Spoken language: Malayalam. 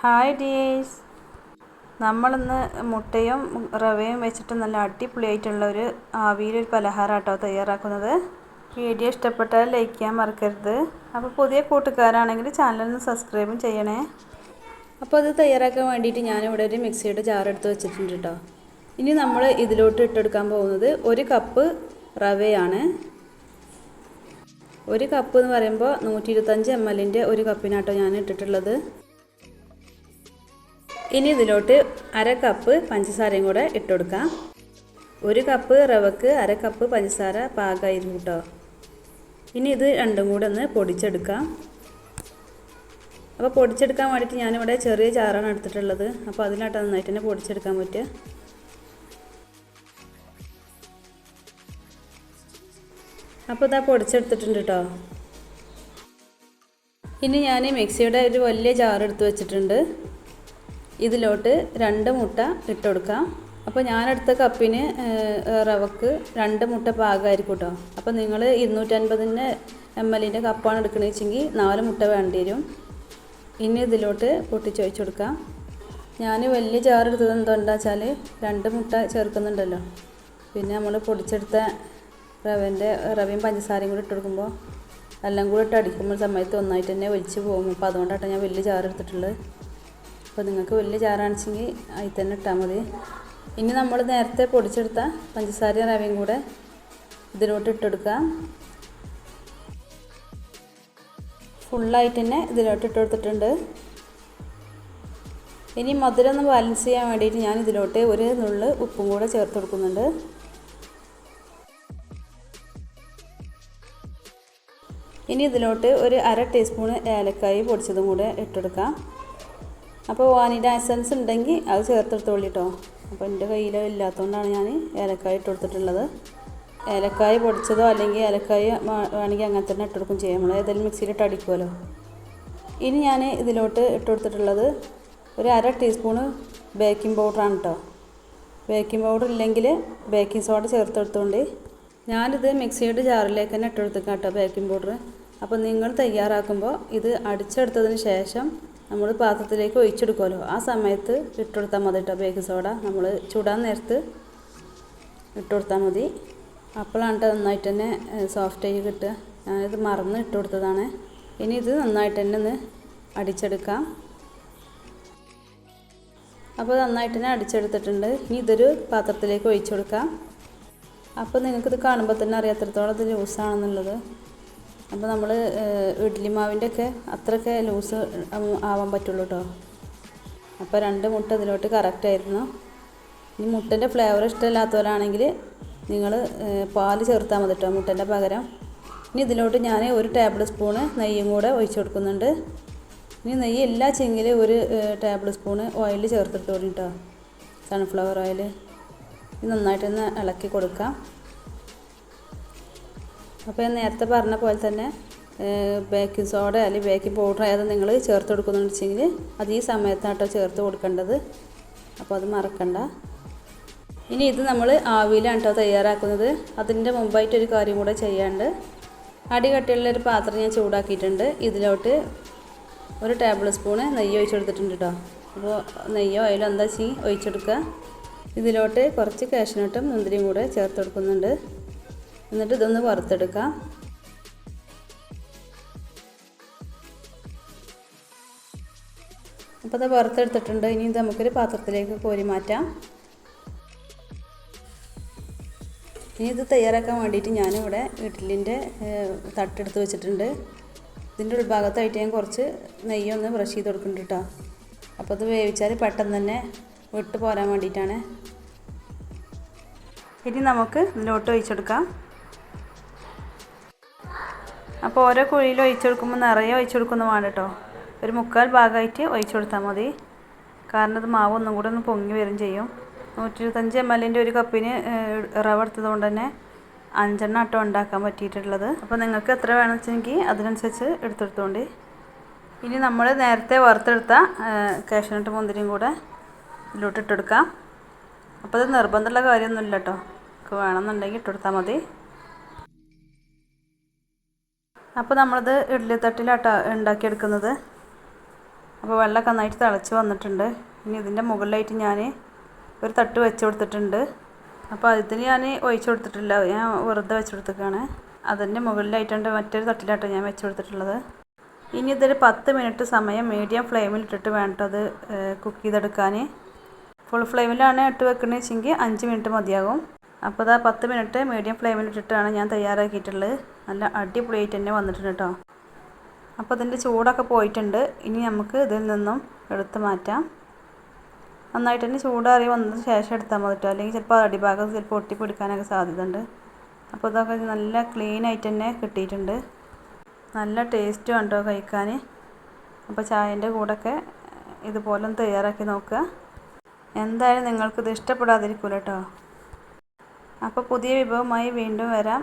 ഹായ് ഡിയേഴ്സ് നമ്മളിന്ന് മുട്ടയും റവയും വെച്ചിട്ട് നല്ല അടിപൊളിയായിട്ടുള്ള ഒരു ആവിയിലൊരു പലഹാരം കേട്ടോ തയ്യാറാക്കുന്നത്. വീഡിയോ ഇഷ്ടപ്പെട്ടാൽ ലൈക്ക് ചെയ്യാൻ മറക്കരുത്. അപ്പോൾ പുതിയ കൂട്ടുകാരാണെങ്കിൽ ചാനലൊന്ന് സബ്സ്ക്രൈബും ചെയ്യണേ. അപ്പോൾ അത് തയ്യാറാക്കാൻ വേണ്ടിയിട്ട് ഞാനിവിടെ ഒരു മിക്സിയുടെ ജാർ എടുത്ത് വെച്ചിട്ടുണ്ട് കേട്ടോ ഇനി നമ്മൾ ഇതിലോട്ട് ഇട്ടെടുക്കാൻ പോകുന്നത് ഒരു കപ്പ് റവയാണ്. ഒരു കപ്പ് എന്ന് പറയുമ്പോൾ നൂറ്റി ഇരുപത്തഞ്ച് എം എല്ലിന്റെ ഒരു കപ്പിനാട്ടോ ഞാൻ ഇട്ടിട്ടുള്ളത്. ഇനി ഇതിലോട്ട് അര കപ്പ് പഞ്ചസാരയും കൂടെ ഇട്ട് കൊടുക്കാം ഒരു കപ്പ് റവക്ക് അര കപ്പ് പഞ്ചസാര പാകമായിരുന്നു കേട്ടോ. ഇനി ഇത് രണ്ടും കൂടെ ഒന്ന് പൊടിച്ചെടുക്കാം. അപ്പോൾ പൊടിച്ചെടുക്കാൻ വേണ്ടിയിട്ട് ഞാനിവിടെ ചെറിയ ചാറാണ് എടുത്തിട്ടുള്ളത്. അപ്പോൾ അതിലാട്ട് നന്നായിട്ട് തന്നെ പൊടിച്ചെടുക്കാൻ പറ്റുക. അപ്പോൾ ഇതാ പൊടിച്ചെടുത്തിട്ടുണ്ട് കേട്ടോ. ഇനി ഞാൻ മിക്സിയുടെ ഒരു വലിയ ജാർ എടുത്ത് വെച്ചിട്ടുണ്ട്. ഇതിലോട്ട് രണ്ട് മുട്ട ഇട്ട് കൊടുക്കാം അപ്പോൾ ഞാനെടുത്ത കപ്പിന് റവക്ക് രണ്ട് മുട്ട പാകമായിരിക്കും കേട്ടോ അപ്പോൾ നിങ്ങൾ ഇരുന്നൂറ്റൻപതിന് എം എല്ലിന്റെ കപ്പാണ് എടുക്കണമെന്ന് വെച്ചെങ്കിൽ നാല് മുട്ട വേണ്ടി വരും ഇനി ഇതിലോട്ട് പൊട്ടിച്ച് കൊടുക്കാം ഞാൻ വലിയ ജാർ എടുത്തത് വെച്ചാൽ രണ്ട് മുട്ട ചേർക്കുന്നുണ്ടല്ലോ. പിന്നെ നമ്മൾ പൊടിച്ചെടുത്ത റവന്റെ റവയും പഞ്ചസാരയും കൂടി ഇട്ട് കൊടുക്കുമ്പോൾ എല്ലാം കൂടി ഇട്ട് അടിക്കുമ്പോൾ സമയത്ത് ഒന്നായിട്ട് തന്നെ ഒലിച്ച് പോകും. അപ്പോൾ അതുകൊണ്ടാണ് ഞാൻ വലിയ ജാർ എടുത്തിട്ടുള്ളത് അപ്പോൾ നിങ്ങൾക്ക് വലിയ ചാറാണിച്ചെങ്കിൽ അതിൽ തന്നെ ഇട്ടാൽ മതി. ഇനി നമ്മൾ നേരത്തെ പൊടിച്ചെടുത്ത പഞ്ചസാരയും റവയും കൂടെ ഇതിലോട്ട് ഇട്ടെടുക്കുക. ഫുള്ളായിട്ട് തന്നെ ഇതിലോട്ട് ഇട്ട് കൊടുത്തിട്ടുണ്ട് ഇനി മധുരം ഒന്ന് ബാലൻസ് ചെയ്യാൻ വേണ്ടിയിട്ട് ഞാൻ ഇതിലോട്ട് ഒരു നുള്ള് ഉപ്പും കൂടെ ചേർത്ത് കൊടുക്കുന്നുണ്ട്. ഇനി ഇതിലോട്ട് ഒരു അര ടീസ്പൂൺ ഏലക്കായി പൊടിച്ചതും കൂടെ ഇട്ടെടുക്കാം. അപ്പോൾ വാനില എസൻസ് ഉണ്ടെങ്കിൽ അത് ചേർത്തെടുത്തോളി കേട്ടോ അപ്പോൾ എന്റെ കയ്യിൽ ഇല്ലാത്തതുകൊണ്ടാണ് ഞാൻ ഏലക്കായ ഇട്ട് കൊടുത്തിട്ടുള്ളത്. ഏലക്കായ പൊടിച്ചതോ അല്ലെങ്കിൽ ഏലക്കായ വേണമെങ്കിൽ അങ്ങനെ തന്നെ ഇട്ട് കൊടുക്കും ചെയ്യാം. നമ്മൾ ഏതെങ്കിലും മിക്സിയിലിട്ട് അടിക്കുമല്ലോ ഇനി ഞാൻ ഇതിലോട്ട് ഇട്ട് കൊടുത്തിട്ടുള്ളത് ഒരു അര ടീസ്പൂണ് ബേക്കിംഗ് പൗഡറാണ് കേട്ടോ ബേക്കിംഗ് പൗഡർ ഇല്ലെങ്കിൽ ബേക്കിംഗ് സോഡ ചേർത്തെടുത്തുകൊണ്ട് ഞാനിത് മിക്സിയുടെ ജാറിലേക്ക് തന്നെ ഇട്ട് കൊടുത്തേക്കാം കേട്ടോ ബേക്കിംഗ് പൗഡർ അപ്പോൾ നിങ്ങൾ തയ്യാറാക്കുമ്പോൾ ഇത് അടിച്ചെടുത്തതിന് ശേഷം നമ്മൾ പാത്രത്തിലേക്ക് ഒഴിച്ചെടുക്കുമല്ലോ. ആ സമയത്ത് ഇട്ടുകൊടുത്താൽ മതി കേട്ടോ ബേക്കിംഗ് സോഡ നമ്മൾ ചൂടാൻ നേരത്ത് ഇട്ടുകൊടുത്താൽ മതി. അപ്പോഴാണ് നന്നായിട്ട് തന്നെ സോഫ്റ്റ് ആയി കിട്ടുക. ഞാനിത് മറന്ന് ഇട്ട് കൊടുത്തതാണ് ഇനി ഇത് നന്നായിട്ട് തന്നെ ഒന്ന് അടിച്ചെടുക്കാം. അപ്പോൾ നന്നായിട്ട് തന്നെ അടിച്ചെടുത്തിട്ടുണ്ട്. ഇനി ഇതൊരു പാത്രത്തിലേക്ക് ഒഴിച്ചു കൊടുക്കാം അപ്പോൾ നിങ്ങൾക്കിത് കാണുമ്പോൾ തന്നെ അറിയാം എത്രത്തോളം ഇത് ലൂസാണെന്നുള്ളത് അപ്പോൾ നമ്മൾ ഇഡ്ഡലി മാവിന്റെ ഒക്കെ അത്രയൊക്കെ ലൂസ് ആവാൻ പറ്റുള്ളൂ കേട്ടോ. അപ്പോൾ രണ്ട് മുട്ട ഇതിലോട്ട് കറക്റ്റ് ആയിരുന്നു. ഇനി മുട്ടന്റെ ഫ്ലേവർ ഇഷ്ടമില്ലാത്തവരാണെങ്കിൽ നിങ്ങൾ പാൽ ചേർത്താൽ മതി കേട്ടോ മുട്ടന്റെ പകരം. ഇനി ഇതിലോട്ട് ഞാൻ ഒരു ടേബിൾ സ്പൂണ് നെയ്യും കൂടെ ഒഴിച്ചു കൊടുക്കുന്നുണ്ട്. ഇനി നെയ്യ് എല്ലാ ചെങ്കിൽ ഒരു ടേബിൾ സ്പൂണ് ഓയിൽ ചേർത്തിട്ട് കേട്ടോ. സൺഫ്ലവർ ഓയിൽ ഇത് നന്നായിട്ടൊന്ന് ഇളക്കി കൊടുക്കാം. അപ്പോൾ നേരത്തെ പറഞ്ഞ പോലെ തന്നെ ബേക്കിംഗ് സോഡ അല്ലെങ്കിൽ ബേക്കിംഗ് പൗഡർ ഏത് നിങ്ങൾ ചേർത്ത് കൊടുക്കുന്നതെന്ന് വെച്ചെങ്കിൽ അത് ഈ സമയത്താട്ടോ ചേർത്ത് കൊടുക്കേണ്ടത്. അപ്പോൾ അത് മറക്കണ്ട. ഇനി ഇത് നമ്മൾ ആവിയിലാണ് കേട്ടോ തയ്യാറാക്കുന്നത് അതിന്റെ മുമ്പായിട്ടൊരു കാര്യം കൂടെ ചെയ്യാണ്ട് അടി കട്ടിയുള്ളൊരു പാത്രം ഞാൻ ചൂടാക്കിയിട്ടുണ്ട്. ഇതിലോട്ട് ഒരു ടേബിൾ സ്പൂണ് നെയ്യ് ഒഴിച്ചു കൊടുത്തിട്ടുണ്ട് കേട്ടോ അപ്പോൾ നെയ്യോ ഓയിലോ എന്താ വെച്ചാൽ ഒഴിച്ചെടുക്കുക ഇതിലോട്ട് കുറച്ച് കാഷ്നട്ടും മുന്തിരിയും കൂടെ ചേർത്ത് കൊടുക്കുന്നുണ്ട്. എന്നിട്ട് ഇതൊന്ന് വറുത്തെടുക്കാം. അപ്പോൾ അത് വറുത്തെടുത്തിട്ടുണ്ട്. ഇനി ഇത് നമുക്കൊരു പാത്രത്തിലേക്ക് കോരി മാറ്റാം. ഇനി ഇത് തയ്യാറാക്കാൻ വേണ്ടിയിട്ട് ഞാനിവിടെ ഇഡ്ഡലിന്റെ തട്ടെടുത്ത് വെച്ചിട്ടുണ്ട്. ഇതിന്റെ ഉൾഭാഗത്തായിട്ട് ഞാൻ കുറച്ച് നെയ്യൊന്ന് ബ്രഷ് ചെയ്ത് കൊടുക്കുന്നുണ്ട് കേട്ടോ. അപ്പോൾ അത് വേവിച്ചാൽ പെട്ടെന്ന് തന്നെ വിട്ട് പോരാൻ വേണ്ടിയിട്ടാണ്. ഇനി നമുക്ക് ഇതിലോട്ട് ഒഴിച്ചെടുക്കാം. അപ്പോൾ ഓരോ കുഴിയിൽ ഒഴിച്ചെടുക്കുമ്പോൾ നിറയെ ഒഴിച്ചു വേണ്ട കേട്ടോ. ഒരു മുക്കാൽ ഭാഗമായിട്ട് ഒഴിച്ചു കൊടുത്താൽ മതി. കാരണം അത് മാവ് ഒന്നും കൂടെ ഒന്ന് പൊങ്ങി വരും ചെയ്യും. നൂറ്റി ഇരുപത്തഞ്ച് എം എല്ലിന്റെ ഒരു കപ്പിന് റവ എടുത്തത് കൊണ്ട് തന്നെ അഞ്ചെണ്ണം ആട്ടോ ഉണ്ടാക്കാൻ പറ്റിയിട്ടുള്ളത്. അപ്പോൾ നിങ്ങൾക്ക് എത്ര വേണമെന്ന് വെച്ചെങ്കിൽ അതിനനുസരിച്ച് എടുത്തെടുത്തോണ്ട്. ഇനി നമ്മൾ നേരത്തെ വറുത്തെടുത്ത കാഷ്യനട്ട് മുന്തിരിയും കൂടെ ഇതിലോട്ട് ഇട്ടെടുക്കാം അപ്പോൾ അത് നിർബന്ധമുള്ള കാര്യമൊന്നുമില്ല കേട്ടോ. നമുക്ക് വേണമെന്നുണ്ടെങ്കിൽ ഇട്ടെടുത്താൽ മതി. അപ്പോൾ നമ്മളത് ഇഡ്ഡലി തട്ടിലാട്ടോ ഉണ്ടാക്കിയെടുക്കുന്നത്. അപ്പോൾ വെള്ളമൊക്കെ നന്നായിട്ട് തിളച്ച് വന്നിട്ടുണ്ട്. ഇനി ഇതിന്റെ മുകളിലായിട്ട് ഞാൻ ഒരു തട്ട് വെച്ച് കൊടുത്തിട്ടുണ്ട്. അപ്പോൾ അതിന് ഞാൻ ഒഴിച്ചു കൊടുത്തിട്ടില്ല. ഞാൻ വെറുതെ വെച്ച് കൊടുത്തേക്കാണ്. അതിന്റെ മുകളിലായിട്ടുണ്ട് മറ്റൊരു തട്ടിലാട്ടോ ഞാൻ വെച്ച് കൊടുത്തിട്ടുള്ളത്. ഇനി ഇതൊരു പത്ത് മിനിറ്റ് സമയം മീഡിയം ഫ്ലെയിമിൽ ഇട്ടിട്ട് വേണ്ട അത് കുക്ക് ചെയ്തെടുക്കാൻ ഫുൾ ഫ്ലെയിമിലാണ് ഇട്ട് വെക്കണമെന്ന് വെച്ചെങ്കിൽ അഞ്ച് മിനിറ്റ് മതിയാകും. അപ്പോൾ ഇതാ പത്ത് മിനിറ്റ് മീഡിയം ഫ്ലെയിമിൽ ഇട്ടിട്ടാണ് ഞാൻ തയ്യാറാക്കിയിട്ടുള്ളത്. നല്ല അടിപൊളിയായിട്ട് തന്നെ വന്നിട്ടുണ്ട് കേട്ടോ. അപ്പോൾ ഇതിന്റെ ചൂടൊക്കെ പോയിട്ടുണ്ട്. ഇനി നമുക്ക് ഇതിൽ നിന്നും എടുത്ത് മാറ്റാം. നന്നായിട്ട് തന്നെ ചൂടാറി വന്നതിന് ശേഷം എടുത്താൽ മതി കേട്ടോ. അല്ലെങ്കിൽ ചിലപ്പോൾ അടിഭാഗം ചിലപ്പോൾ ഒട്ടിപ്പിടിക്കാനൊക്കെ സാധ്യതയുണ്ട്. അപ്പോൾ ഇതൊക്കെ നല്ല ക്ലീൻ ആയിട്ട് തന്നെ കിട്ടിയിട്ടുണ്ട്. നല്ല ടേസ്റ്റും ഉണ്ടോ കഴിക്കാൻ അപ്പോൾ ചായന്റെ കൂടെയൊക്കെ ഇതുപോലെ തയ്യാറാക്കി നോക്കുക. എന്തായാലും നിങ്ങൾക്കിത് ഇഷ്ടപ്പെടാതിരിക്കില്ല കേട്ടോ. അപ്പോൾ പുതിയ വിഭവമായി വീണ്ടും വരാം.